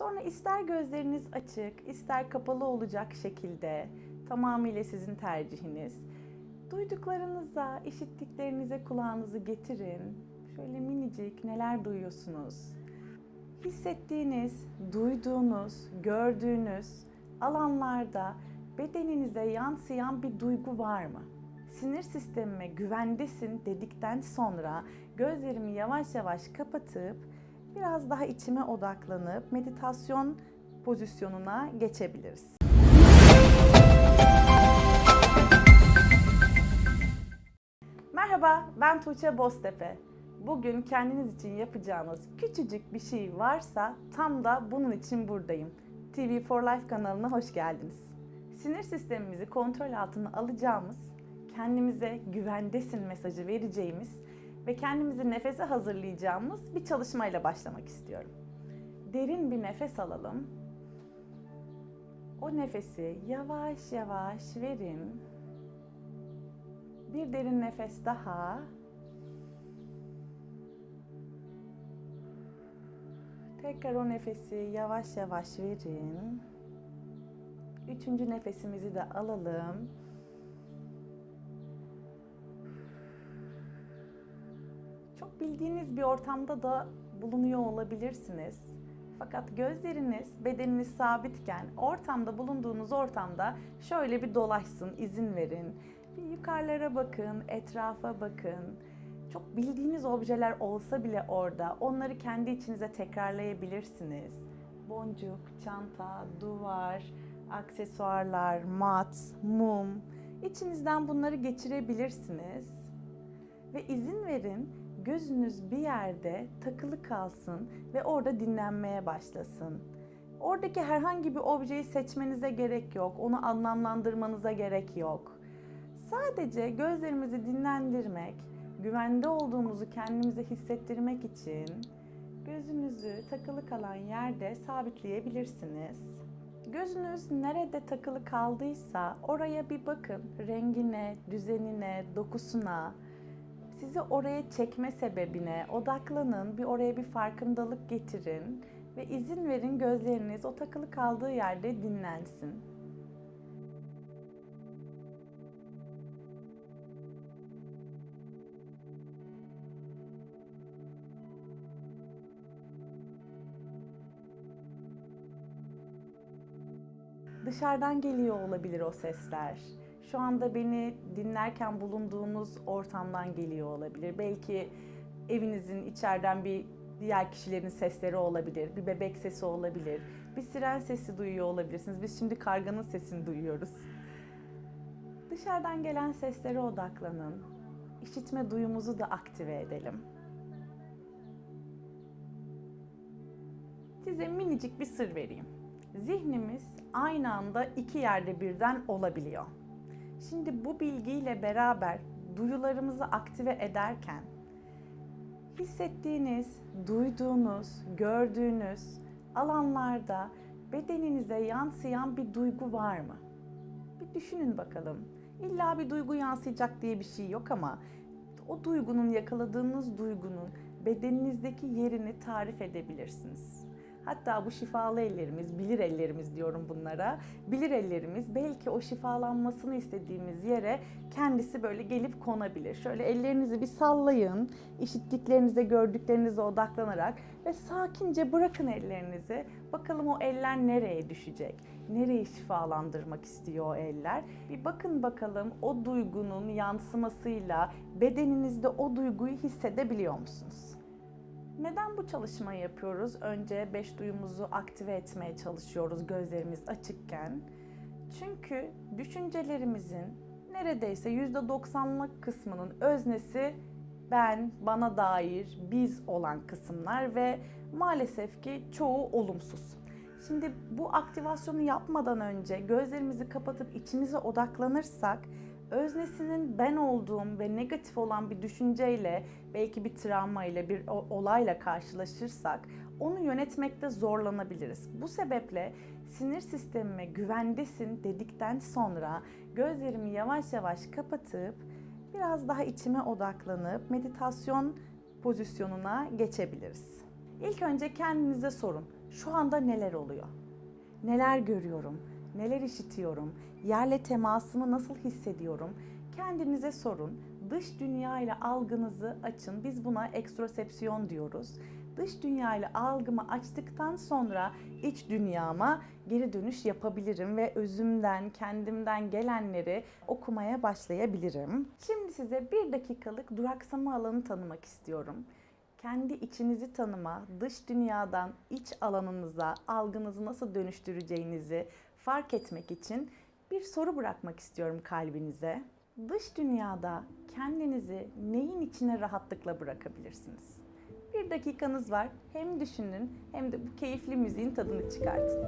Sonra ister gözleriniz açık, ister kapalı olacak şekilde tamamıyla sizin tercihiniz. Duyduklarınıza, işittiklerinize kulağınızı getirin. Şöyle minicik neler duyuyorsunuz? Hissettiğiniz, duyduğunuz, gördüğünüz alanlarda bedeninize yansıyan bir duygu var mı? Sinir sistemime güvendesin dedikten sonra gözlerimi yavaş yavaş kapatıp biraz daha içime odaklanıp meditasyon pozisyonuna geçebiliriz. Merhaba, ben Tuğçe Boztepe. Bugün kendiniz için yapacağınız küçücük bir şey varsa tam da bunun için buradayım. TV for Life kanalına hoş geldiniz. Sinir sistemimizi kontrol altına alacağımız, kendimize güvendesin mesajı vereceğimiz ve kendimizi nefese hazırlayacağımız bir çalışmayla başlamak istiyorum. Derin bir nefes alalım. O nefesi yavaş yavaş verin. Bir derin nefes daha. Tekrar o nefesi yavaş yavaş verin. Üçüncü nefesimizi de alalım. Bildiğiniz bir ortamda da bulunuyor olabilirsiniz. Fakat gözleriniz, bedeniniz sabitken ortamda bulunduğunuz ortamda şöyle bir dolaşsın, izin verin. Bir yukarılara bakın, etrafa bakın. Çok bildiğiniz objeler olsa bile orada onları kendi içinize tekrarlayabilirsiniz. Boncuk, çanta, duvar, aksesuarlar, mat, mum. İçinizden bunları geçirebilirsiniz. Ve izin verin gözünüz bir yerde takılı kalsın ve orada dinlenmeye başlasın. Oradaki herhangi bir objeyi seçmenize gerek yok, onu anlamlandırmanıza gerek yok. Sadece gözlerimizi dinlendirmek, güvende olduğumuzu kendimize hissettirmek için gözünüzü takılı kalan yerde sabitleyebilirsiniz. Gözünüz nerede takılı kaldıysa oraya bir bakın. Rengine, düzenine, dokusuna, sizi oraya çekme sebebine odaklanın, bir oraya bir farkındalık getirin ve izin verin gözleriniz o takılı kaldığı yerde dinlensin. Dışarıdan geliyor olabilir o sesler. Şu anda beni dinlerken bulunduğunuz ortamdan geliyor olabilir. Belki evinizin içeriden bir diğer kişilerin sesleri olabilir. Bir bebek sesi olabilir. Bir siren sesi duyuyor olabilirsiniz. Biz şimdi karganın sesini duyuyoruz. Dışarıdan gelen seslere odaklanın. İşitme duyumuzu da aktive edelim. Size minicik bir sır vereyim. Zihnimiz aynı anda iki yerde birden olabiliyor. Şimdi bu bilgiyle beraber duyularımızı aktive ederken hissettiğiniz, duyduğunuz, gördüğünüz alanlarda bedeninize yansıyan bir duygu var mı? Bir düşünün bakalım. İlla bir duygu yansıyacak diye bir şey yok ama o duygunun yakaladığınız duygunun bedeninizdeki yerini tarif edebilirsiniz. Hatta bu şifalı ellerimiz, bilir ellerimiz diyorum bunlara. Bilir ellerimiz belki o şifalanmasını istediğimiz yere kendisi böyle gelip konabilir. Şöyle ellerinizi bir sallayın, işittiklerinize, gördüklerinize odaklanarak ve sakince bırakın ellerinizi. Bakalım o eller nereye düşecek? Nereyi şifalandırmak istiyor o eller? Bir bakın bakalım o duygunun yansımasıyla bedeninizde o duyguyu hissedebiliyor musunuz? Neden bu çalışmayı yapıyoruz? Önce beş duyumuzu aktive etmeye çalışıyoruz gözlerimiz açıkken. Çünkü düşüncelerimizin neredeyse %90'lık kısmının öznesi ben, bana dair, biz olan kısımlar ve maalesef ki çoğu olumsuz. Şimdi bu aktivasyonu yapmadan önce gözlerimizi kapatıp içimize odaklanırsak öznesinin ben olduğum ve negatif olan bir düşünceyle, belki bir travmayla, bir olayla karşılaşırsak onu yönetmekte zorlanabiliriz. Bu sebeple sinir sistemime güvendesin dedikten sonra gözlerimi yavaş yavaş kapatıp biraz daha içime odaklanıp meditasyon pozisyonuna geçebiliriz. İlk önce kendinize sorun. Şu anda neler oluyor? Neler görüyorum? Neler işitiyorum? Yerle temasımı nasıl hissediyorum? Kendinize sorun. Dış dünya ile algınızı açın. Biz buna ekstrosepsiyon diyoruz. Dış dünya ile algımı açtıktan sonra iç dünyama geri dönüş yapabilirim ve özümden, kendimden gelenleri okumaya başlayabilirim. Şimdi size bir dakikalık duraksama alanı tanımak istiyorum kendi içinizi tanıma, dış dünyadan iç alanınıza algınızı nasıl dönüştüreceğinizi fark etmek için bir soru bırakmak istiyorum kalbinize. Dış dünyada kendinizi neyin içine rahatlıkla bırakabilirsiniz? Bir dakikanız var. Hem düşünün hem de bu keyifli müziğin tadını çıkartın.